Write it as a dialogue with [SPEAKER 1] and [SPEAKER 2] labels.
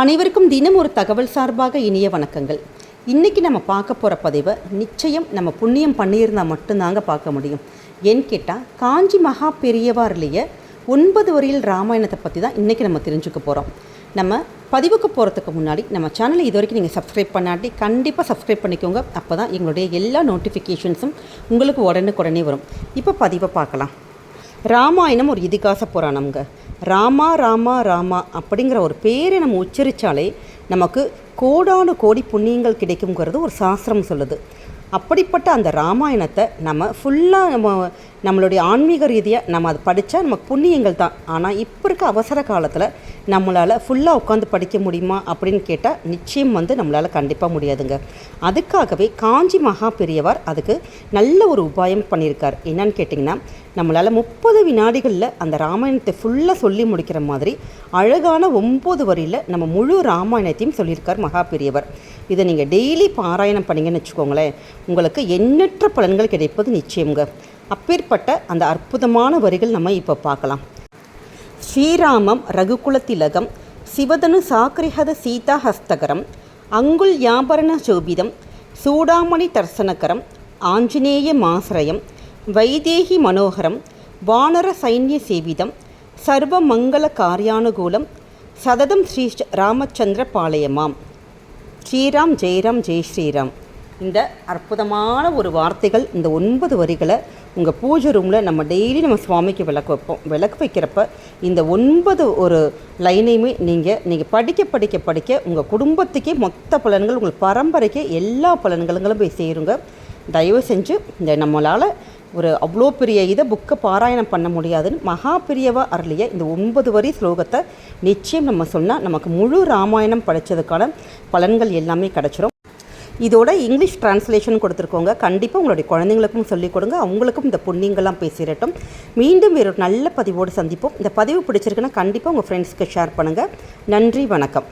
[SPEAKER 1] அனைவருக்கும் தினம் ஒரு தகவல் சார்பாக இனிய வணக்கங்கள். இன்றைக்கி நம்ம பார்க்க போகிற பதிவை நிச்சயம் நம்ம புண்ணியம் பண்ணியிருந்தால் மட்டும்தாங்க பார்க்க முடியும். ஏன்னு கேட்டால் காஞ்சி மகா பெரியவார்லேயே ஒன்பது வரியில் ராமாயணத்தை பற்றி தான் இன்றைக்கி நம்ம தெரிஞ்சுக்க போகிறோம் நம்ம பதிவுக்கு போகிறதுக்கு முன்னாடி நம்ம சேனலை இது வரைக்கும் நீங்கள் சப்ஸ்கிரைப் பண்ணாட்டி கண்டிப்பாக சப்ஸ்கிரைப் பண்ணிக்கோங்க. அப்போ தான் எங்களுடைய எல்லா நோட்டிஃபிகேஷன்ஸும் உங்களுக்கு உடனுக்குடனே வரும். இப்போ பதிவை பார்க்கலாம். ராமாயணம் ஒரு இதிகாச புராணம்ங்க. ராமா ராமா ராமா அப்படிங்கிற ஒரு பேரை நம்ம உச்சரித்தாலே நமக்கு கோடானு கோடி புண்ணியங்கள் கிடைக்குங்கிறது ஒரு சாஸ்திரம் சொல்லுது. அப்படிப்பட்ட அந்த ராமாயணத்தை நம்ம ஃபுல்லாக நம்ம நம்மளுடைய ஆன்மீக ரீதியாக நம்ம அதை படித்தா நமக்கு புண்ணியங்கள் தான். ஆனால் இப்போ இருக்க அவசர காலத்தில் நம்மளால் ஃபுல்லாக உட்காந்து படிக்க முடியுமா அப்படின்னு கேட்டால் நிச்சயம் வந்து நம்மளால் கண்டிப்பாக முடியாதுங்க. அதுக்காகவே காஞ்சி மகா பெரியவர் அதுக்கு நல்ல ஒரு உபாயம் பண்ணியிருக்கார். என்னன்னு கேட்டிங்கன்னா நம்மளால் முப்பது வினாடிகளில் அந்த ராமாயணத்தை ஃபுல்லாக சொல்லி முடிக்கிற மாதிரி அழகான ஒம்பது வரியில் நம்ம முழு ராமாயணத்தையும் சொல்லியிருக்கார் மகா பெரியவர். இதை நீங்கள் டெய்லி பாராயணம் பண்ணீங்கன்னு வச்சுக்கோங்களேன். உங்களுக்கு எண்ணற்ற பலன்கள் கிடைப்பது நிச்சயங்க அப்பேற்பட்ட அந்த அற்புதமான வரிகள் நம்ம இப்போ பார்க்கலாம். ஸ்ரீராமம் ரகுகுல திலகம் சிவதனு சாக்கரிஹத சீதா ஹஸ்தகரம் அங்குல் யாபரண சோபிதம் சூடாமணி தர்சனகரம் ஆஞ்சநேய மாசிரயம் வைதேகி மனோகரம் வானர சைன்ய சேவிதம் சர்வ மங்கள காரியானுகூலம் சததம் ஸ்ரீ ராமச்சந்திர பாளையமாம். ஸ்ரீராம் ஜெயராம் ஜெய் ஸ்ரீராம். இந்த அற்புதமான ஒரு வார்த்தைகள் இந்த ஒன்பது வரிகளை உங்கள் பூஜை ரூமில் நம்ம டெய்லி நம்ம சுவாமிக்கு விளக்கு வைப்போம். விளக்கு வைக்கிறப்ப இந்த ஒன்பது ஒரு லைனையுமே நீங்கள் நீங்கள் படிக்க படிக்க படிக்க உங்கள் குடும்பத்துக்கே மொத்த பலன்கள் உங்கள் பரம்பரைக்கே எல்லா பலன்களுங்களும் போய் சேருங்க. தயவு செஞ்சு இந்த நம்மளால் ஒரு அவ்வளோ பெரிய இதை புக்கை பாராயணம் பண்ண முடியாதுன்னு மகா பெரியவா அருளிய இந்த ஒன்பது வரி ஸ்லோகத்தை நிச்சயம் நம்ம சொன்னால் நமக்கு முழு ராமாயணம் படித்ததுக்கான பலன்கள் எல்லாமே கிடச்சிரும். இதோட இங்கிலீஷ் டிரான்ஸ்லேஷன் கொடுத்துருக்கோங்க. கண்டிப்பாக உங்களுடைய குழந்தைங்களுக்கும் சொல்லிக் கொடுங்க. அவங்களுக்கும் இந்த புண்ணியங்கள்லாம் பேசிடட்டும். மீண்டும் வேறு ஒரு நல்ல பதிவோடு சந்திப்போம். இந்த பதிவு பிடிச்சிருக்குன்னா கண்டிப்பாக உங்கள் ஃப்ரெண்ட்ஸ்க்கு ஷேர் பண்ணுங்கள் நன்றி வணக்கம்.